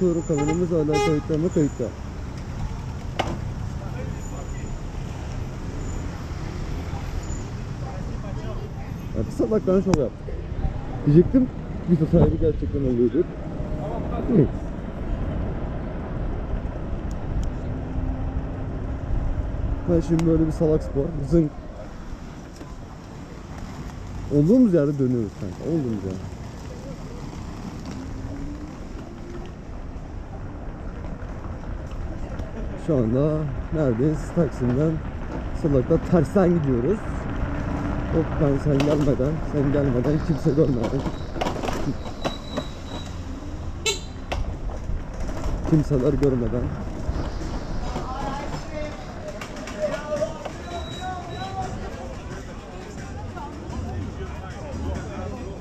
Soru kameramız hala kayıtta mı kayıtta. Ya bir salaktan şov yaptık. Diyecektim bir sahibi gerçekten oluyordu. Neyse. Ben şimdi böyle bir salak spor. Zınk. Olduğumuz yerde dönüyoruz kanka. Olduğumuz yerde. Şu anda neredeyiz? Taksim'den Salak'ta tersten gidiyoruz. Hop ben sen gelmeden, sen gelmeden kimse görmeden. Kimseler görmeden.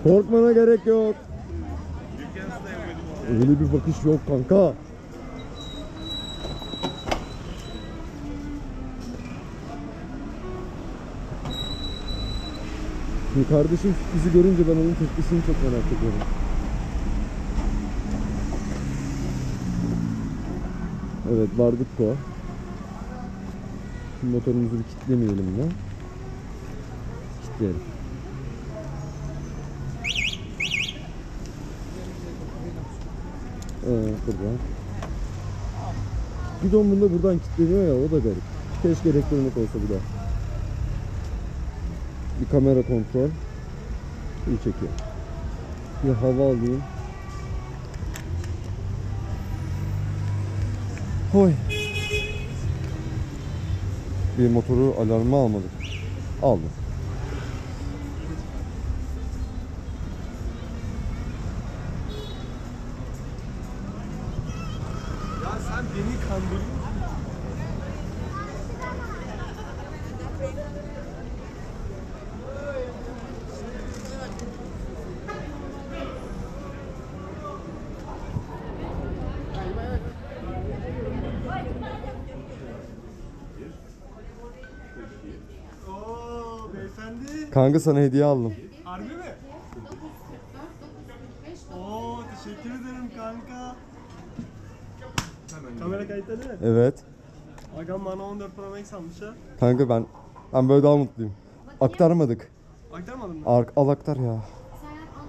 Korkmana gerek yok. Öyle bir bakış yok kanka. Şimdi kardeşim bizi görünce ben onun tepkisini çok merak ediyorum. Evet vardık ko. Motorumuzu bir kitlemeyelim de. Kitleyelim. Ee, burada. Gidon bunda buradan kilitleniyor ya o da garip. Keşke elektronik olsa bu da. Bir kamera kontrol. İyi çekiyor. Bir hava alayım. Hoy. Bir motoru alarmı almadık. Aldım. Ya sen beni kandırıyorsun. Beyefendi. Kanka sana hediye aldım. Harbi mi? Oo teşekkür ederim kanka. Kamera kayıtta değil mi? Evet. Agam bana 14 Pro Max almış ha. Kanka ben ben böyle daha mutluyum. Aktarmadık. Aktarmadın mı? Ar al aktar ya. Sen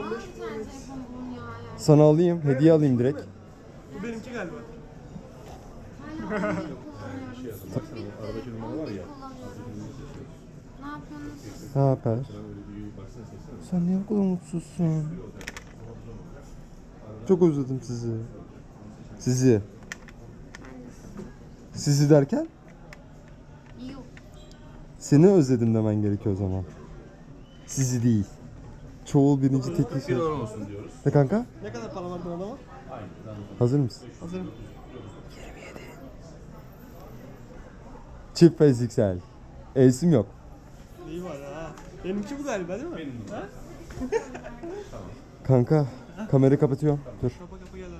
14 Pro. Yani. Sana alayım, hediye alayım direkt. Bu benimki galiba. Hala 11 kullanıyorum. Aradaki numara var ya. Ne yapıyorsunuz? Ne haber? Sen niye bu kadar mutsuzsun? Çok özledim sizi. Sizi. Sizi derken? Yok. Seni özledim demen gerekiyor o zaman. Sizi değil. Çoğul birinci tekli şey. olsun diyoruz. Ne kanka? Ne kadar para var bu adama? Hazır mısın? Hazırım. Çift fiziksel. Elsim yok. İyi var ha. Benimki bu galiba değil mi? Benim Ha? Kanka kamerayı kapatıyorum. Dur. Kapa kapa gel abi.